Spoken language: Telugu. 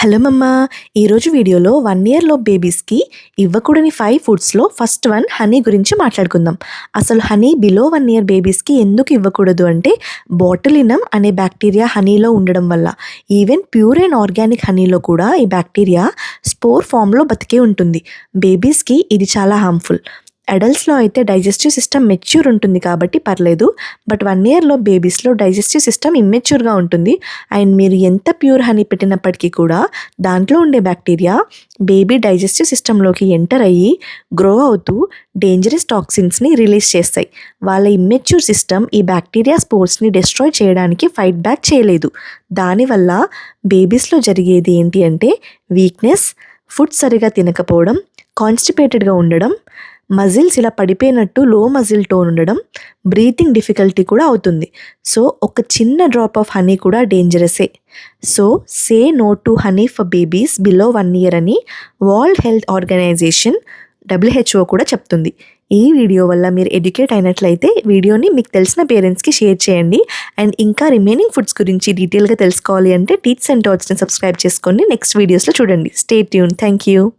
హలో మమ్మ. ఈరోజు వీడియోలో వన్ ఇయర్లో బేబీస్కి ఇవ్వకూడని ఫైవ్ ఫుడ్స్లో ఫస్ట్ వన్ హనీ గురించి మాట్లాడుకుందాం. అసలు హనీ బిలో వన్ ఇయర్ బేబీస్కి ఎందుకు ఇవ్వకూడదు అంటే బాటిలినమ్ అనే బ్యాక్టీరియా హనీలో ఉండడం వల్ల. ఈవెన్ ప్యూర్ అండ్ ఆర్గానిక్ హనీలో కూడా ఈ బ్యాక్టీరియా స్పోర్ ఫామ్లో బతికే ఉంటుంది. బేబీస్కి ఇది చాలా హార్మ్ఫుల్ అడల్ట్స్లో అయితే డైజెస్టివ్ సిస్టమ్ మెచ్యూర్ ఉంటుంది కాబట్టి పర్లేదు. బట్ వన్ ఇయర్లో బేబీస్లో డైజెస్టివ్ సిస్టమ్ ఇమ్మెచ్యూర్గా ఉంటుంది. అండ్ మీరు ఎంత ప్యూర్ హనీ పెట్టినప్పటికీ కూడా దాంట్లో ఉండే బ్యాక్టీరియా బేబీ డైజెస్టివ్ సిస్టంలోకి ఎంటర్ అయ్యి గ్రో అవుతూ డేంజరస్ టాక్సిన్స్ని రిలీజ్ చేస్తాయి. వాళ్ళ ఇమ్మెచ్యూర్ సిస్టమ్ ఈ బ్యాక్టీరియా స్పోర్ట్స్ని డిస్ట్రాయ్ చేయడానికి ఫైట్ బ్యాక్ చేయలేదు. దానివల్ల బేబీస్లో జరిగేది ఏంటి అంటే వీక్నెస్ ఫుడ్ సరిగా తినకపోవడం కాన్స్టిపేటెడ్గా ఉండడం మజిల్స్ ఇలా పడిపోయినట్టు లో మజిల్ టోన్ ఉండడం బ్రీతింగ్ డిఫికల్టీ కూడా అవుతుంది. సో ఒక చిన్న డ్రాప్ ఆఫ్ హనీ కూడా డేంజరసే so say no to honey for babies below one year అని వరల్డ్ హెల్త్ ఆర్గనైజేషన్ డబ్ల్యూహెచ్ఓ కూడా చెప్తుంది. ఈ వీడియో వల్ల మీరు ఎడ్యుకేట్ అయినట్లయితే వీడియోని మీకు తెలిసిన పేరెంట్స్కి షేర్ చేయండి. అండ్ ఇంకా రిమైనింగ్ ఫుడ్స్ గురించి డీటెయిల్గా తెలుసుకోవాలి అంటే టీచ్ అండ్ టాట్స్ని సబ్స్క్రైబ్ చేసుకోండి నెక్స్ట్ వీడియోస్లో చూడండి. Stay tune thank you